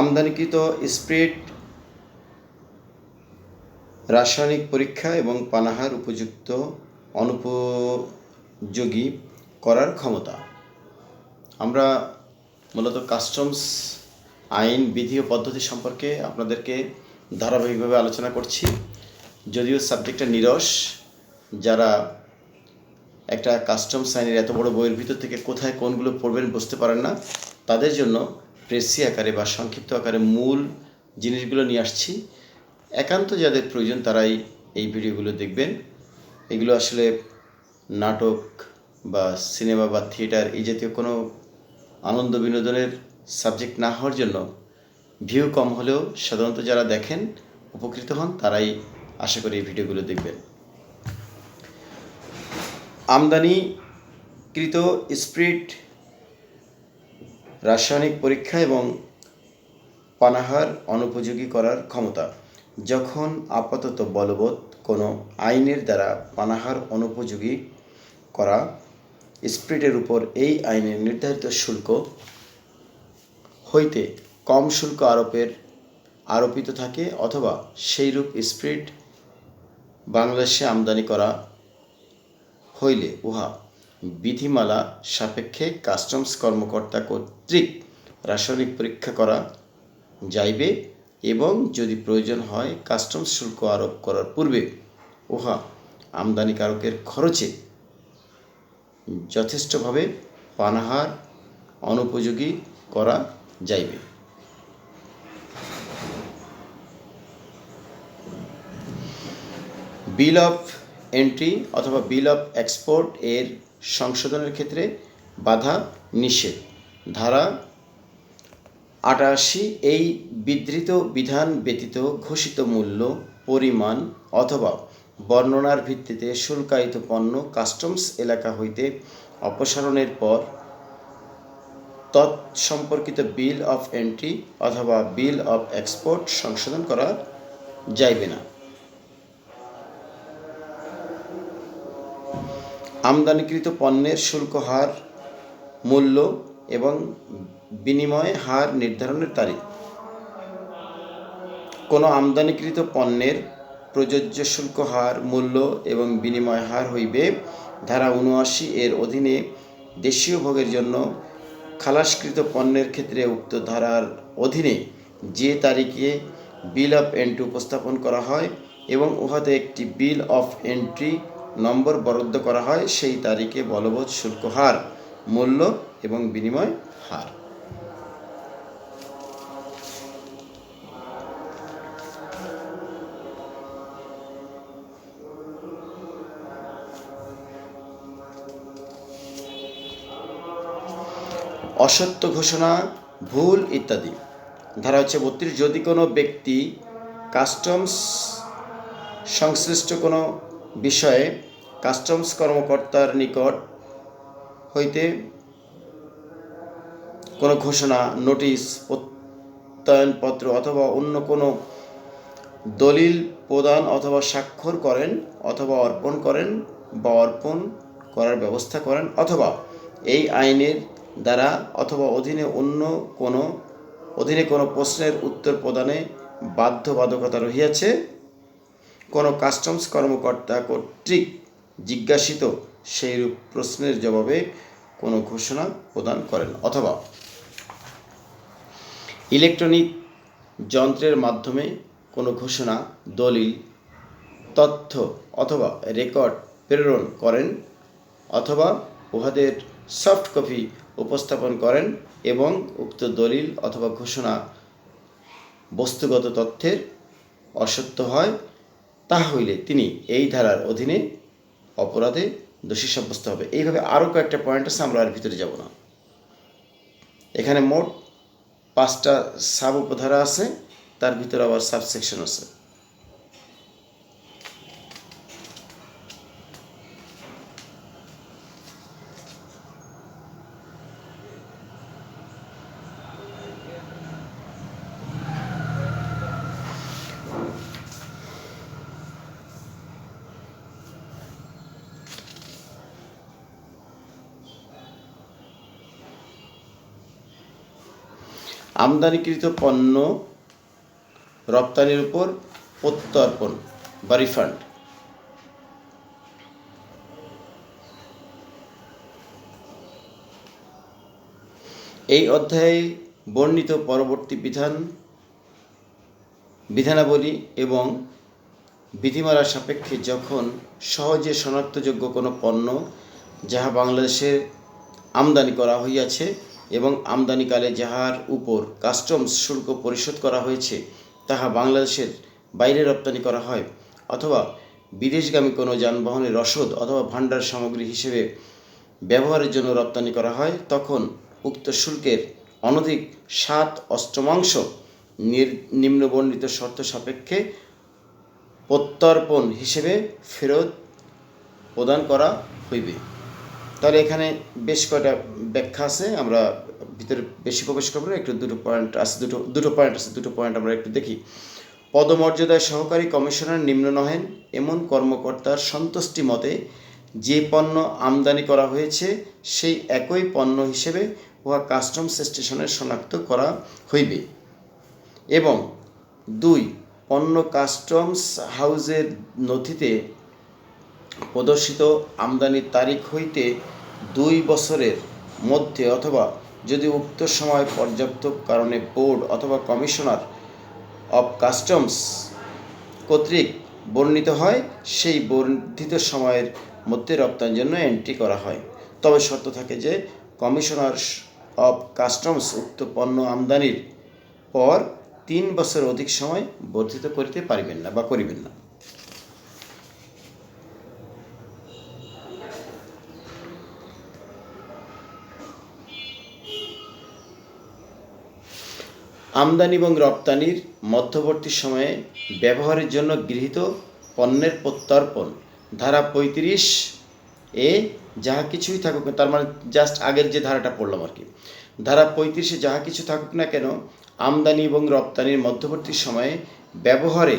আমদানিকৃত স্প্রিট রাসায়নিক পরীক্ষা এবং পানাহার উপযুক্ত অনুপযোগী করার ক্ষমতা। আমরা মূলত কাস্টমস আইন, বিধি ও পদ্ধতি সম্পর্কে আপনাদেরকে ধারাবাহিকভাবে আলোচনা করছি। যদিও সাবজেক্টটা নিরস, যারা একটা কাস্টমস আইনের এত বড় বইয়ের ভিতর থেকে কোথায় কোনগুলো পড়বেন বুঝতে পারেন না। তাদের জন্য প্রেসি আকারে বা সংক্ষিপ্ত আকারে মূল জিনিসগুলো নিয়ে আসছি। একান্ত যাদের প্রয়োজন তারাই এই ভিডিওগুলো দেখবেন। এগুলো আসলে নাটক বা সিনেমা বা থিয়েটার এই জাতীয় কোনো আনন্দ বিনোদনের সাবজেক্ট না হওয়ার জন্য ভিউ কম হলেও সাধারণত যারা দেখেন, উপকৃত হন, তারাই আশা করি এই ভিডিওগুলো দেখবেন। আমদানিকৃত স্প্রিট রাসায়নিক পরীক্ষা এবং পানাহার অনুপযোগী করার ক্ষমতা। যখন আপাতত বলবৎ কোনো আইনের দ্বারা পানাহার অনুপযোগী করা স্প্রিটের উপর এই আইনের নির্ধারিত শুল্ক হইতে কম শুল্ক আরোপের আরোপিত থাকে অথবা সেইরূপ স্প্রিট বাংলাদেশে আমদানি করা হইলে উহা বিধিমালা সাপেক্ষে কাস্টমস কর্মকর্তা কর্তৃক রাসায়নিক পরীক্ষা করা যাইবে এবং যদি প্রয়োজন হয় কাস্টমস শুল্ক আরোপ করার পূর্বে উহা আমদানিকারকের খরচে যথেষ্টভাবে পানাহার অনুপযোগী করা যাইবে। বিল অফ এন্ট্রি অথবা বিল অফ এক্সপোর্ট এর সংশোধনের ক্ষেত্রে বাধা নিষেধ। ধারা আটাশি এই বিধৃত বিধান ব্যতীত ঘোষিত মূল্য, পরিমাণ অথবা বর্ণনার ভিত্তিতে শুল্কায়িত পণ্য কাস্টমস এলাকা হইতে অপসারণের পর তৎসম্পর্কিত বিল অফ এন্ট্রি অথবা বিল অফ এক্সপোর্ট সংশোধন করা যাইবে না। আমদানিকৃত পণ্যের শুল্ক হার, মূল্য এবং বিনিময় হার নির্ধারণের তারিখ। কোনো আমদানিকৃত পণ্যের প্রযোজ্য শুল্ক হার, মূল্য এবং বিনিময় হার হইবে ধারা উনআশি এর অধীনে দেশীয় ভোগের জন্য খালাসকৃত পণ্যের ক্ষেত্রে উক্ত ধারার অধীনে যে তারিখে বিল অফ এন্ট্রি উপস্থাপন করা হয় এবং উহাতে একটি বিল অফ এন্ট্রি নম্বর বরাদ্দ করা হয় সেই তারিখে বলবৎ শুল্ক হার, মূল্য এবং বিনিময় হার। অসত্য ঘোষণা, ভুল ইত্যাদি। ধারা হচ্ছে বত্রিশ, যদি কোনো ব্যক্তি কাস্টমস সংশ্লিষ্ট কোনো বিষয়ে কাস্টমস কর্মকর্তার নিকট হইতে কোনো ঘোষণা, নোটিশ, প্রত্যয়নপত্র অথবা অন্য কোনো দলিল প্রদান অথবা স্বাক্ষর করেন অথবা অর্পণ করেন বা অর্পণ করার ব্যবস্থা করেন অথবা এই আইনের দ্বারা অথবা অধীনে অন্য কোনো, অধীনে কোনো প্রশ্নের উত্তর প্রদানে বাধ্যবাধকতা রহিয়াছে। কোনো কাস্টমস কর্মকর্তা কর্তৃক জিজ্ঞাসিত সেইরূপ প্রশ্নের জবাবে কোনো ঘোষণা প্রদান করেন, অথবা ইলেকট্রনিক যন্ত্রের মাধ্যমে কোনো ঘোষণা, দলিল, তথ্য, অথবা রেকর্ড প্রেরণ করেন, অথবা উহাদের সফট কপি উপস্থাপন করেন এবং উক্ত দলিল অথবা ঘোষণা বস্তুগত তথ্যের অসত্য হয় তাহা হইলে তিনি এই ধারার অধীনে অপরাধে দোষী সাব্যস্ত হবে। এইভাবে আরও কয়েকটা পয়েন্ট আছে, আমরা আর ভিতরে যাব না। এখানে মোট পাঁচটা সাব উপধারা আছে, তার ভিতরে আবার সাবসেকশন আছে। আমদানিকৃত পণ্য রপ্তানির উপর প্রত্যর্পণ বা রিফান্ড। এই অধ্যায়ে বর্ণিত পরবর্তী বিধান, বিধানাবলী এবং বিধিমালার সাপেক্ষে যখন সহজে শনাক্তযোগ্য কোনো পণ্য যাহা বাংলাদেশে আমদানি করা হইয়াছে এবং আমদানিকালে যাহার উপর কাস্টমস শুল্ক পরিশোধ করা হয়েছে, তাহা বাংলাদেশের বাইরে রপ্তানি করা হয়, অথবা বিদেশগামী কোনো যানবাহনের রসদ অথবা ভাণ্ডার সামগ্রী হিসেবে ব্যবহারের জন্য রপ্তানি করা হয়, তখন উক্ত শুল্কের অনধিক সাত অষ্টমাংশ নিম্নবর্ণিত শর্ত সাপেক্ষে প্রত্যর্পণ হিসেবে ফেরত প্রদান করা হইবে। তাহলে এখানে বেশ কয়টা ব্যাখ্যা আছে আমরা ভিতরে বেশি প্রবেশ করব না, একটু দুটো পয়েন্ট আছে দুটো দুটো পয়েন্ট আছে দুটো পয়েন্ট আমরা একটু দেখি। পদমর্যাদায় সহকারী কমিশনার নিম্ন নহেন এমন কর্মকর্তার সন্তুষ্টি মতে যে পণ্য আমদানি করা হয়েছে সেই একই পণ্য হিসেবে উহা কাস্টমস স্টেশনে শনাক্ত করা হইবে। এবং দুই পণ্য কাস্টমস হাউজের নথিতে প্রদর্শিত আমদানির তারিখ হইতে দুই বছরের মধ্যে অথবা যদি উক্ত সময় পর্যাপ্ত কারণে বোর্ড অথবা কমিশনার অব কাস্টমস কর্তৃক বর্ণিত হয়, সেই বর্ধিত সময়ের মধ্যে রপ্তানির জন্য এন্ট্রি করা হয়। তবে শর্ত থাকে যে, কমিশনার অব কাস্টমস উক্ত পণ্য আমদানির পর তিন বছর অধিক সময় বর্ধিত করিতে পারিবেন না বা করিবেন না। আমদানি এবং রপ্তানির মধ্যবর্তী সময়ে ব্যবহারের জন্য গৃহীত পণ্যের প্রত্যর্পণ। ধারা পঁয়ত্রিশ এ যাহা কিছুই থাকুক তার মানে জাস্ট আগের যে ধারাটা পড়লাম আর কি। ধারা পঁয়ত্রিশে যাহা কিছু থাকুক না কেন, আমদানি এবং রপ্তানির মধ্যবর্তী সময়ে ব্যবহারে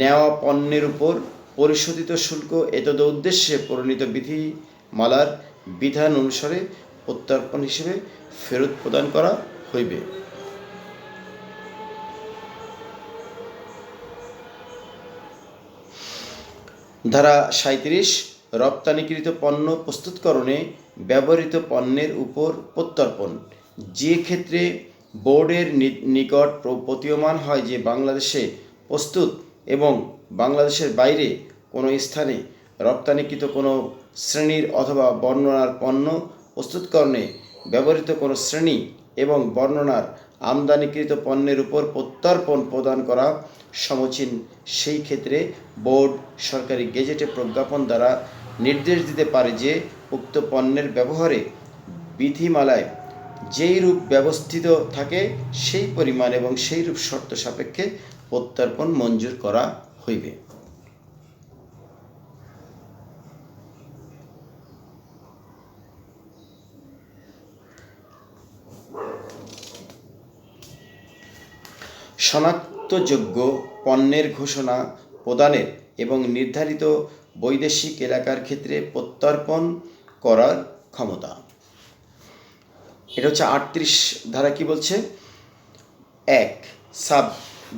নেওয়া পণ্যের উপর পরিশোধিত শুল্ক এতদ উদ্দেশ্যে পরিণত বিধিমালার বিধান অনুসারে প্রত্যর্পণ হিসেবে ফেরত প্রদান করা হইবে। ধারা সাঁত্রিশ রপ্তানিকৃত পণ্য প্রস্তুতকরণে ব্যবহৃত পণ্যের উপর প্রত্যর্পণ। যে ক্ষেত্রে বোর্ডের নিকট প্রতীয়মান হয় যে বাংলাদেশে প্রস্তুত এবং বাংলাদেশের বাইরে কোনো স্থানে রপ্তানিকৃত কোনো শ্রেণির অথবা বর্ণনার পণ্য প্রস্তুতকরণে ব্যবহৃত কোনো শ্রেণি এবং বর্ণনার আমদানিকৃত পণ্যের উপর প্রত্যর্পণ প্রদান করা সমচীন। সেই ক্ষেত্রে বোর্ড সরকারি গেজেটে প্রজ্ঞাপন দ্বারা নির্দেশ দিতে পারে যে, উক্ত পণ্যের ব্যবহারে বিধিমালায় যেই রূপ ব্যবস্থিত থাকে, সেই পরিমাণ এবং সেই রূপ শর্ত সাপেক্ষে প্রত্যর্পণ মঞ্জুর করা হইবে। শনাক্তযোগ্য পণ্যের ঘোষণা প্রদানের এবং নির্ধারিত বৈদেশিক এলাকার ক্ষেত্রে প্রত্যর্পণ করার ক্ষমতা। এটা হচ্ছে আটত্রিশ ধারা কি বলছে? এক, সাব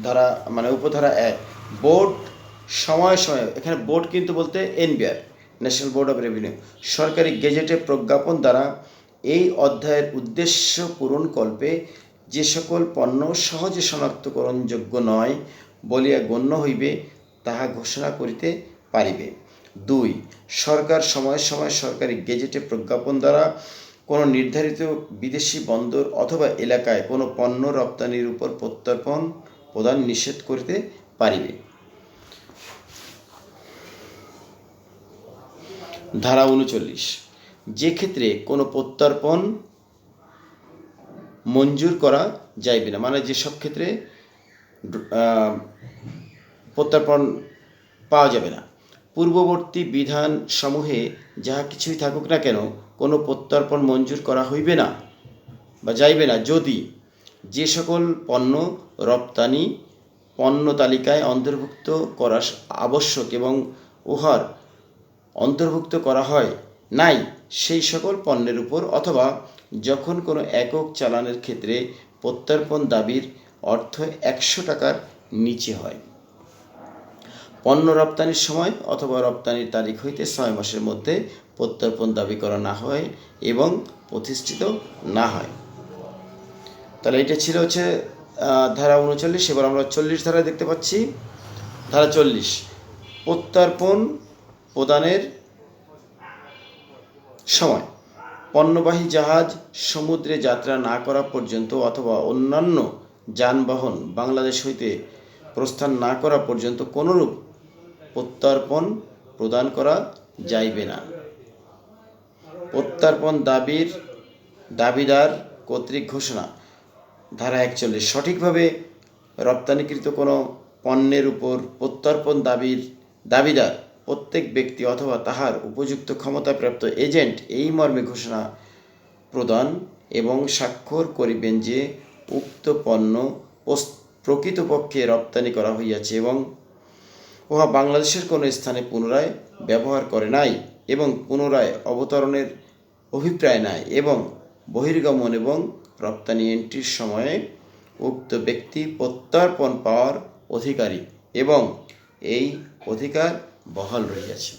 ধারা মানে উপধারা এক, বোর্ড সময় সময়, এখানে বোর্ড কিন্তু বলতে NBR, National Board of Revenue, সরকারি গেজেটে প্রজ্ঞাপন দ্বারা এই অধ্যায়ের উদ্দেশ্য পূরণকল্পে যে সকল পণ্য সহজে শনাক্তকরণযোগ্য নয় বলিয়া গণ্য হইবে, তাহা ঘোষণা করিতে পারিবে। দুই, সরকার সময় সময় সরকারি গেজেটে প্রজ্ঞাপন দ্বারা কোনো নির্ধারিত বিদেশি বন্দর অথবা এলাকায় কোনো পণ্য রপ্তানির উপর প্রত্যর্পণ প্রদান নিষেধ করিতে পারিবে। ধারা উনচল্লিশ, যে ক্ষেত্রে কোনো প্রত্যর্পণ মঞ্জুর করা যাইবে না। মানে যেসব ক্ষেত্রে প্রত্যর্পণ পাওয়া যাবে না। পূর্ববর্তী বিধান সমূহে যাহা কিছুই থাকুক না কেন, কোনো প্রত্যর্পণ মঞ্জুর করা হইবে না বা যাইবে না। যদি যে সকল পণ্য রপ্তানি পণ্য তালিকায় অন্তর্ভুক্ত করা আবশ্যক এবং উহার অন্তর্ভুক্ত করা হয় নাই, সেই সকল পণ্যের উপর অথবা যখন কোনো একক চালানের ক্ষেত্রে প্রত্যর্পণ দাবির অর্থ একশো টাকার নিচে হয়। পণ্য রপ্তানির সময় অথবা রপ্তানির তারিখ হইতে ছয় মাসের মধ্যে প্রত্যর্পণ দাবি করা না হয় এবং প্রতিষ্ঠিত না হয়। তাহলে এটা ছিল হচ্ছে ধারা উনচল্লিশ। এবার আমরা চল্লিশ ধারা দেখতে পাচ্ছি। ধারা চল্লিশ। প্রত্যর্পণ প্রদানের সময়। পণ্যবাহী জাহাজ সমুদ্রে যাত্রা না করা পর্যন্ত অথবা অন্যান্য যানবাহন বাংলাদেশ হইতে প্রস্থান না করা পর্যন্ত কোনরূপ প্রত্যর্পণ প্রদান করা যাইবে না। প্রত্যর্পণ দাবির দাবিদার কর্তৃক ঘোষণা। ধারা একচল্লিশ। সঠিকভাবে রপ্তানিকৃত কোনো পণ্যের উপর প্রত্যর্পণ দাবির দাবিদার প্রত্যেক ব্যক্তি অথবা তাহার উপযুক্ত ক্ষমতাপ্রাপ্ত এজেন্ট এই মর্মে ঘোষণা প্রদান এবং স্বাক্ষর করিবেন যে উক্ত পণ্য প্রকৃতপক্ষে রপ্তানি করা হইয়াছে এবং উহা বাংলাদেশের কোনো স্থানে পুনরায় ব্যবহার করে নাই এবং পুনরায় অবতরণের অভিপ্রায় নাই এবং বহির্গমন এবং রপ্তানি এন্ট্রির সময়ে উক্ত ব্যক্তি প্রত্যর্পণ পাওয়ার অধিকারী এবং এই অধিকার বহাল রহিয়াছে।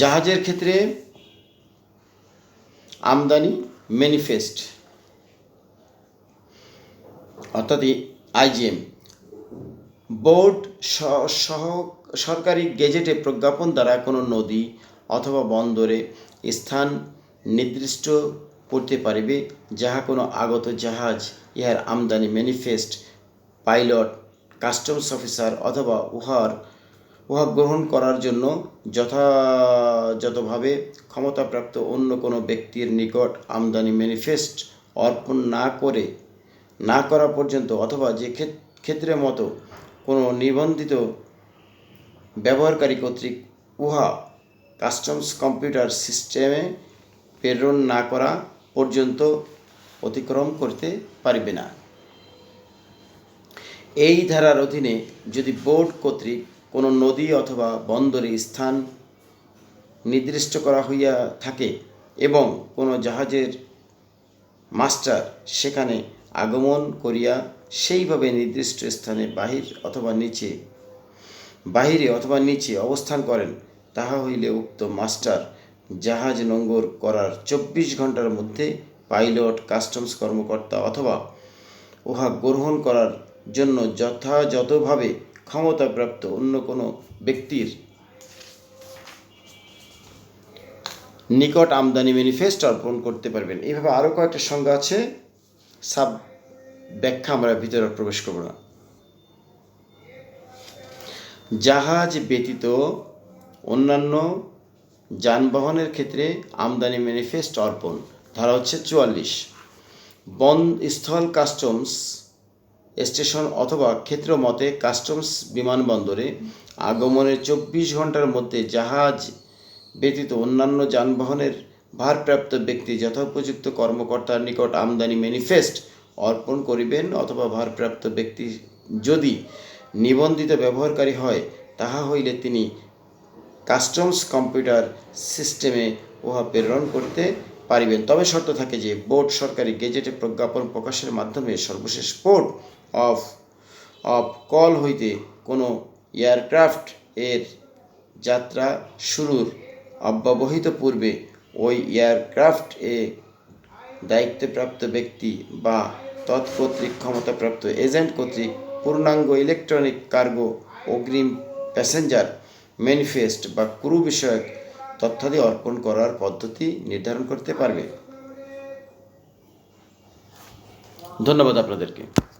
জাহাজের ক্ষেত্রে আমদানি ম্যানিফেস্ট অর্থাৎ আইজিএম বোর্ড সহ, সরকারি গেজেটে প্রজ্ঞাপন দ্বারা কোনো নদী অথবা বন্দরে স্থান নির্দিষ্ট করতে পারিবে, যাহা কোনো আগত জাহাজ, ইহার আমদানি ম্যানিফেস্ট, পাইলট, কাস্টমস অফিসার অথবা উহার, উহা গ্রহণ করার জন্য যথাযথভাবে ক্ষমতাপ্রাপ্ত অন্য কোনো ব্যক্তির নিকট আমদানি ম্যানিফেস্ট অর্পণ না করে, না করা পর্যন্ত অথবা যে ক্ষেত- ক্ষেত্রের মতো কোনো নিবন্ধিত ব্যবহারকারী কর্তৃক উহা কাস্টমস কম্পিউটার সিস্টেমে প্রেরণ না করা পর্যন্ত অতিক্রম করতে পারিবে না। এই ধারার অধীনে যদি বোর্ড কর্তৃক কোনো নদী অথবা বন্দরে স্থান নির্দিষ্ট করা হইয়া থাকে এবং কোনো জাহাজের মাস্টার সেখানে আগমন করিয়া সেইভাবে নির্দিষ্ট স্থানে বাহির অথবা নিচে, বাহিরে অথবা নিচে অবস্থান করেন, তাহা হইলে উক্ত মাস্টার জাহাজ নোঙ্গর করার চব্বিশ ঘণ্টার মধ্যে পাইলট, কাস্টমস কর্মকর্তা অথবা উহা গ্রহণ করার জন্য যথাযথভাবে ক্ষমতাপ্রাপ্ত অন্য কোনো ব্যক্তির নিকট আমদানি ম্যানিফেস্ট অর্পণ করতে পারবেন। এইভাবে আরও কয়েকটা সংজ্ঞা আছে। সাব ব্যাখ্যা আমরা ভিতরে প্রবেশ করব না। জাহাজ ব্যতীত অন্যান্য যানবাহনের ক্ষেত্রে আমদানি ম্যানিফেস্ট অর্পণ, ধারা হচ্ছে চুয়াল্লিশ। বন স্থল কাস্টমস স্টেশন অথবা ক্ষেত্র মতে কাস্টমস বিমানবন্দরে আগমনের চব্বিশ ঘণ্টার মধ্যে জাহাজ ব্যতীত অন্যান্য যানবাহনের ভারপ্রাপ্ত ব্যক্তি, যথোপযুক্ত কর্মকর্তার নিকট আমদানি ম্যানিফেস্ট অর্পণ করিবেন অথবা ভারপ্রাপ্ত ব্যক্তি যদি নিবন্ধিত ব্যবহারকারী হয়, তাহা হইলে তিনি কাস্টমস কম্পিউটার সিস্টেমে উহা প্রেরণ করতে পারিবেন। তবে শর্ত থাকে যে, বোর্ড সরকারি গেজেটে প্রজ্ঞাপন প্রকাশের মাধ্যমে সর্বশেষ পোর্ট অফ অফ কল হইতে কোনো এয়ারক্রাফট এর যাত্রা শুরুর অব্যবহিত পূর্বে ওই এয়ারক্রাফট এ দায়িত্বপ্রাপ্ত ব্যক্তি বা তৎকর্তৃক ক্ষমতাপ্রাপ্ত এজেন্ট কর্তৃক পূর্ণাঙ্গ ইলেকট্রনিক কার্গো অগ্রিম প্যাসেঞ্জার ম্যানিফেস্ট বা ক্রু বিষয়ক তথ্যাদি অর্পণ করার পদ্ধতি নির্ধারণ করতে পারবে। ধন্যবাদ আপনাদেরকে।